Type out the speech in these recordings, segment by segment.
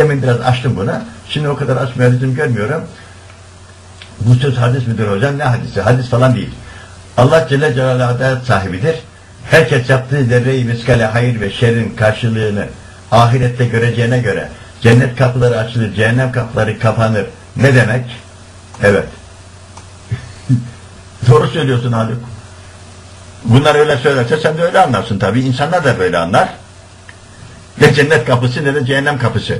Demin biraz açtım bunu. Şimdi o kadar açmaya lüzum görmüyorum. Bu söz hadis midir hocam? Ne hadisi? Hadis falan değil. Allah Celle Celaluhu adalet sahibidir. Herkes yaptığı zerre-i miskale hayır ve şerrin karşılığını ahirette göreceğine göre cennet kapıları açılır, cehennem kapıları kapanır. Ne demek? Evet. Doğru söylüyorsun Haluk. Bunlar öyle söylerse sen de öyle anlarsın tabii. İnsanlar da böyle anlar. Ne cennet kapısı ne de cehennem kapısı.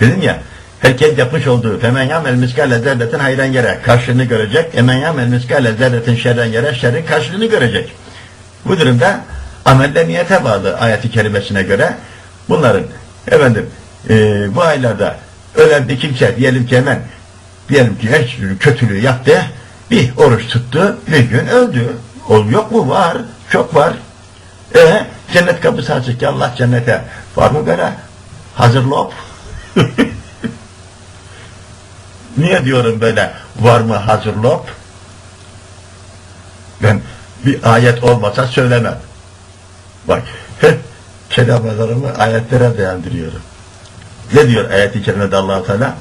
Dedim ya, herkes yapmış olduğu femen yamel miskale zerretin hayran yere karşılığını görecek. Emen yamel miskale zerretin şerren yere şerrin karşılığını görecek. Bu durumda ameller niyete bağlı ayeti kerimesine göre bunların efendim e, bu aylarda ölen bir kimse diyelim ki hemen diyelim ki her türlü kötülüğü yaptı bir oruç tuttu bir gün öldü. Ol yok mu? Var. Çok var. E cennet kapısı açık ki Allah cennete var mı böyle? Hazır lop. Niye diyorum böyle var mı hazır lop? Ben bir ayet olmasa söylemem. Bak hep kelamlarımı ayetlere dayandırıyorum. Ne diyor ayet-i kerimede allah Teala?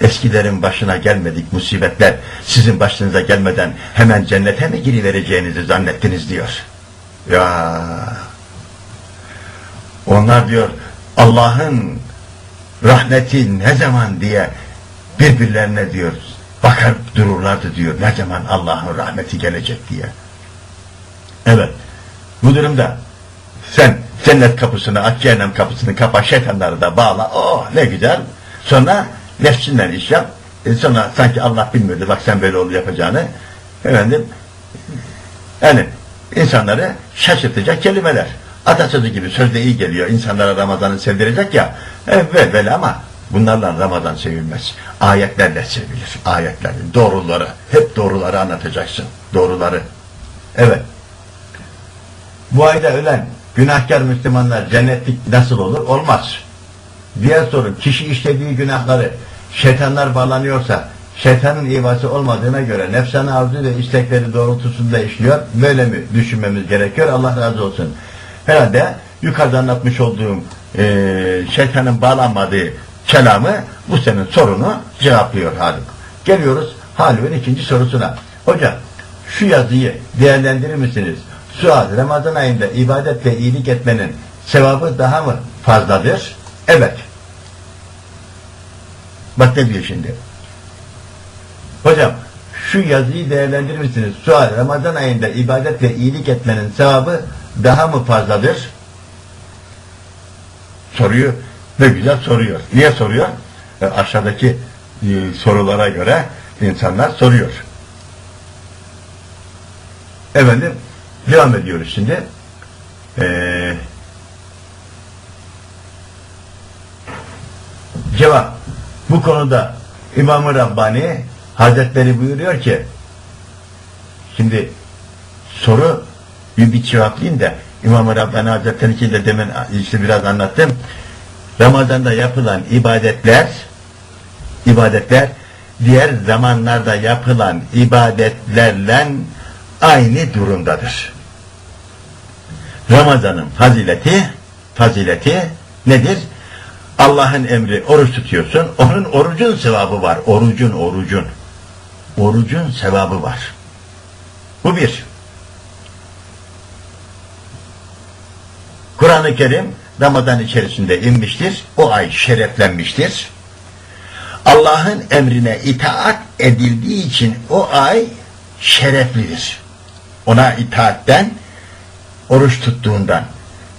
Eskilerin başına gelmedik musibetler sizin başınıza gelmeden hemen cennete mi girivereceğinizi zannettiniz diyor. Ya onlar diyor Allah'ın rahmeti ne zaman diye birbirlerine diyor bakar dururlardı diyor ne zaman Allah'ın rahmeti gelecek diye. Evet bu durumda sen cennet kapısını aç cehennem kapısını kapa şeytanları da bağla. Oh ne güzel. Sonra nefsinden iş yap. E, sonra sanki Allah bilmiyordu bak sen böyle ol yapacağını. Efendim yani insanları şaşırtacak kelimeler atasözü gibi sözde iyi geliyor insanlara Ramazan'ı sevdirecek ya evet böyle ama bunlarla Ramazan sevilmez ayetlerle sevilir ayetlerle doğruları hep doğruları anlatacaksın doğruları evet bu ayda ölen günahkar Müslümanlar cennetlik nasıl olur? Olmaz. Diğer sorun, kişi işlediği günahları şeytanlar bağlanıyorsa, şeytanın ivası olmadığına göre nefsane arzu ve istekleri doğrultusunda işliyor. Böyle mi düşünmemiz gerekiyor? Allah razı olsun. Herhalde yukarıda anlatmış olduğum eee şeytanın bağlanmadığı kelamı bu senin sorunu cevaplıyor Haluk. Geliyoruz Haluk'un ikinci sorusuna. Hocam şu yazıyı değerlendirir misiniz? Sual, Ramazan ayında ibadet ve iyilik etmenin sevabı daha mı fazladır? Evet. Bak ne diyor şimdi. Hocam, şu yazıyı değerlendirir misiniz? Sual, Ramazan ayında ibadet ve iyilik etmenin sevabı daha mı fazladır? Soruyu ne güzel soruyor. Niye soruyor? E, aşağıdaki e, sorulara göre insanlar soruyor. Efendim, Devam ediyoruz şimdi. Ee, cevap. Bu konuda İmam-ı Rabbani Hazretleri buyuruyor ki şimdi soru bir, bir cevaplayayım da İmam-ı Rabbani Hazretleri de demin işte biraz anlattım. Ramazan'da yapılan ibadetler ibadetler diğer zamanlarda yapılan ibadetlerle aynı durumdadır. Ramazan'ın fazileti fazileti nedir? Allah'ın emri oruç tutuyorsun. Onun orucun sevabı var. Orucun, orucun. Orucun sevabı var. Bu bir. Kur'an-ı Kerim Ramazan içerisinde inmiştir. O ay şereflenmiştir. Allah'ın emrine itaat edildiği için o ay şereflidir. Ona itaatten oruç tuttuğundan.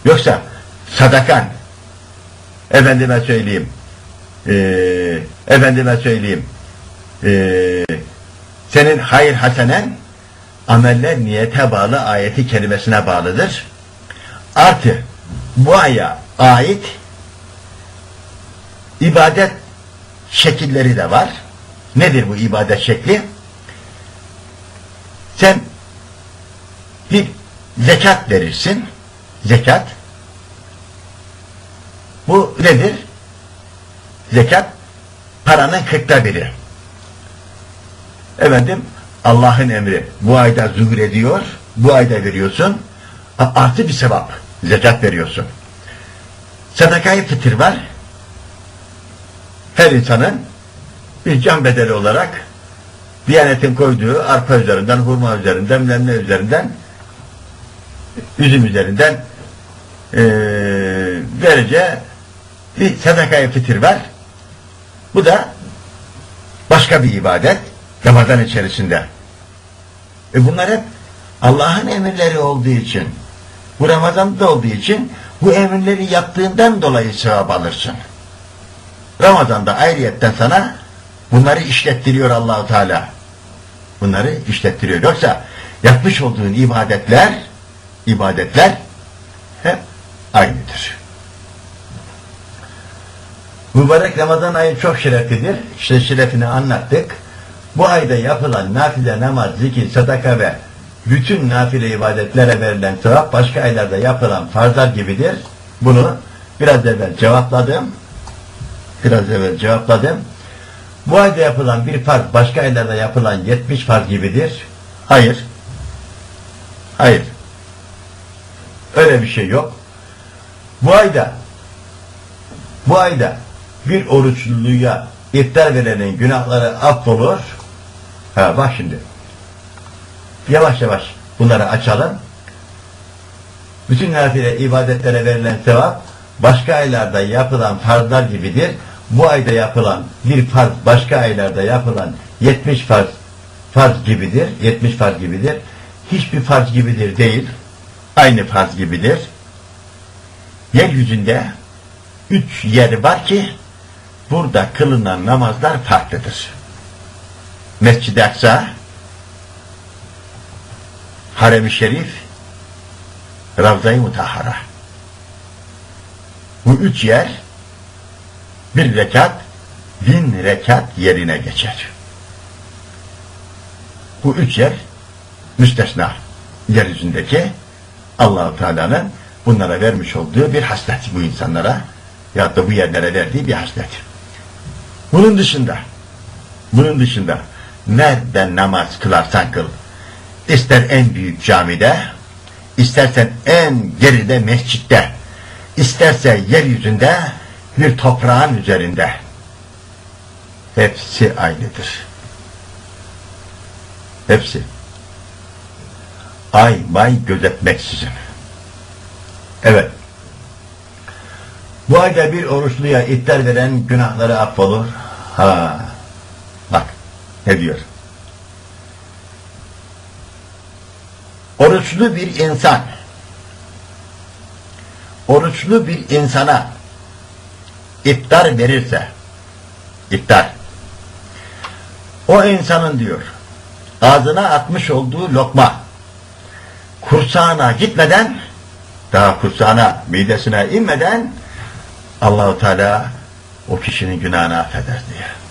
Yoksa sadakan, efendime söyleyeyim, e, efendime söyleyeyim, e, senin hayır hasenen ameller niyete bağlı ayeti kelimesine bağlıdır. Artı bu aya ait ibadet şekilleri de var. Nedir bu ibadet şekli? Sen bir zekat verirsin. Zekat. Bu nedir? Zekat paranın kırkta biri. Efendim Allah'ın emri bu ayda zuhur ediyor. Bu ayda veriyorsun. Artı bir sevap. Zekat veriyorsun. Sadakayı fıtır var. her insanın bir can bedeli olarak Diyanetin koyduğu arpa üzerinden, hurma üzerinden, bilmem ne üzerinden, üzüm üzerinden eee vereceği bir sadakaya fitir var. Bu da başka bir ibadet Ramazan içerisinde. E bunlar hep Allah'ın emirleri olduğu için, bu Ramazan'da olduğu için bu emirleri yaptığından dolayı sevap alırsın. Ramazan'da ayrıyetten sana bunları işlettiriyor Allahu Teala. Bunları işlettiriyor. Yoksa yapmış olduğun ibadetler ibadetler hep aynıdır. Mübarek Ramazan ayı çok şereflidir. İşte şerefini anlattık. Bu ayda yapılan nafile namaz, zikir, sadaka ve bütün nafile ibadetlere verilen sevap başka aylarda yapılan farzlar gibidir. Bunu biraz evvel cevapladım. Biraz evvel cevapladım. Bu ayda yapılan bir farz başka aylarda yapılan 70 farz gibidir. Hayır. Hayır. Öyle bir şey yok. Bu ayda bu ayda bir oruçluya iftar verenin günahları affolur. Ha bak şimdi. Yavaş yavaş bunları açalım. Bütün nafile ibadetlere verilen sevap başka aylarda yapılan farzlar gibidir. Bu ayda yapılan bir farz başka aylarda yapılan 70 farz farz gibidir. 70 farz gibidir. Hiçbir farz gibidir değil. Aynı farz gibidir. Yeryüzünde üç yer var ki burada kılınan namazlar farklıdır. Mescid-i Aksa, Harem-i Şerif, Ravza-i Mutahhara. Bu üç yer bir rekat bin rekat yerine geçer. Bu üç yer müstesna yeryüzündeki Allahu Teala'nın bunlara vermiş olduğu bir haslet bu insanlara ya da bu yerlere verdiği bir haslet. Bunun dışında bunun dışında nerede namaz kılarsan kıl ister en büyük camide istersen en geride mescitte isterse yeryüzünde bir toprağın üzerinde hepsi aynıdır. Hepsi. Ay may gözetmeksizin. Evet. Bu ayda bir oruçluya iftar veren günahları affolur. Ha. Bak ne diyor? Oruçlu bir insan oruçlu bir insana iftar verirse iftar o insanın diyor ağzına atmış olduğu lokma kursağına gitmeden daha kursağına midesine inmeden Allahu Teala o kişinin günahını affeder diye.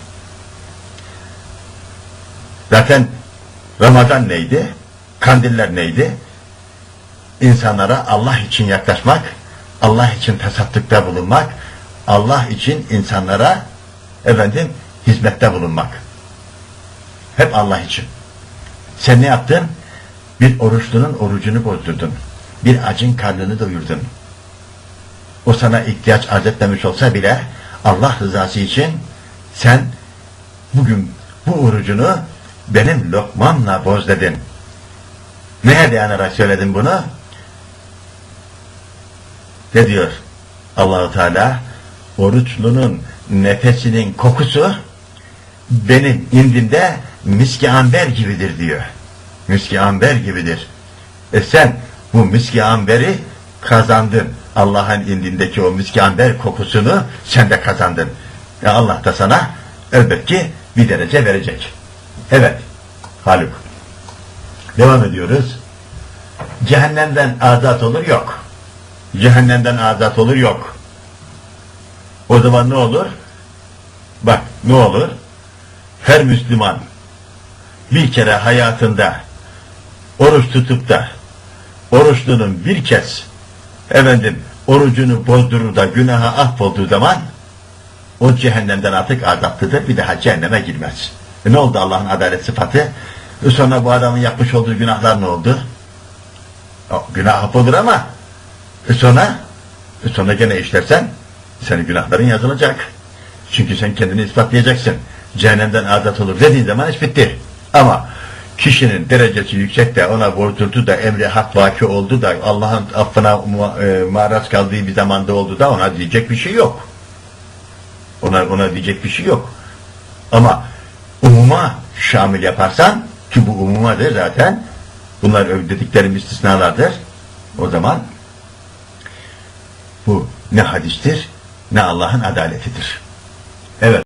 Zaten Ramazan neydi? Kandiller neydi? İnsanlara Allah için yaklaşmak, Allah için tasattıkta bulunmak, Allah için insanlara efendim hizmette bulunmak. Hep Allah için. Sen ne yaptın? Bir oruçlunun orucunu bozdurdun. Bir acın karnını doyurdun. O sana ihtiyaç arz etmemiş olsa bile Allah rızası için sen bugün bu orucunu benim lokmamla boz dedin. Neye dayanarak söyledin bunu? Ne diyor Allahu Teala? Oruçlunun nefesinin kokusu benim indimde miski amber gibidir diyor. Miski amber gibidir. E sen bu miski amberi kazandın. Allah'ın indindeki o miski amber kokusunu sen de kazandın. E Allah da sana elbet ki bir derece verecek. Evet. Haluk. Devam ediyoruz. Cehennemden azat olur yok. Cehennemden azat olur yok. O zaman ne olur? Bak ne olur? Her Müslüman bir kere hayatında oruç tutup da oruçlunun bir kez efendim orucunu bozdurur da günaha affolduğu zaman o cehennemden artık azaplıdır. Bir daha cehenneme girmez. E ne oldu Allah'ın adalet sıfatı? E sonra bu adamın yapmış olduğu günahlar ne oldu? O, günah affolur ama e sonra e sonra gene işlersen senin günahların yazılacak. Çünkü sen kendini ispatlayacaksın. Cehennemden azat olur dediğin zaman iş bitti. Ama kişinin derecesi yüksek de ona vurdurdu da emri hak vaki oldu da Allah'ın affına e, maraz kaldığı bir zamanda oldu da ona diyecek bir şey yok. Ona, ona diyecek bir şey yok. Ama umuma şamil yaparsan ki bu umumadır zaten bunlar dediklerim istisnalardır. O zaman bu ne hadistir ne Allah'ın adaletidir. Evet.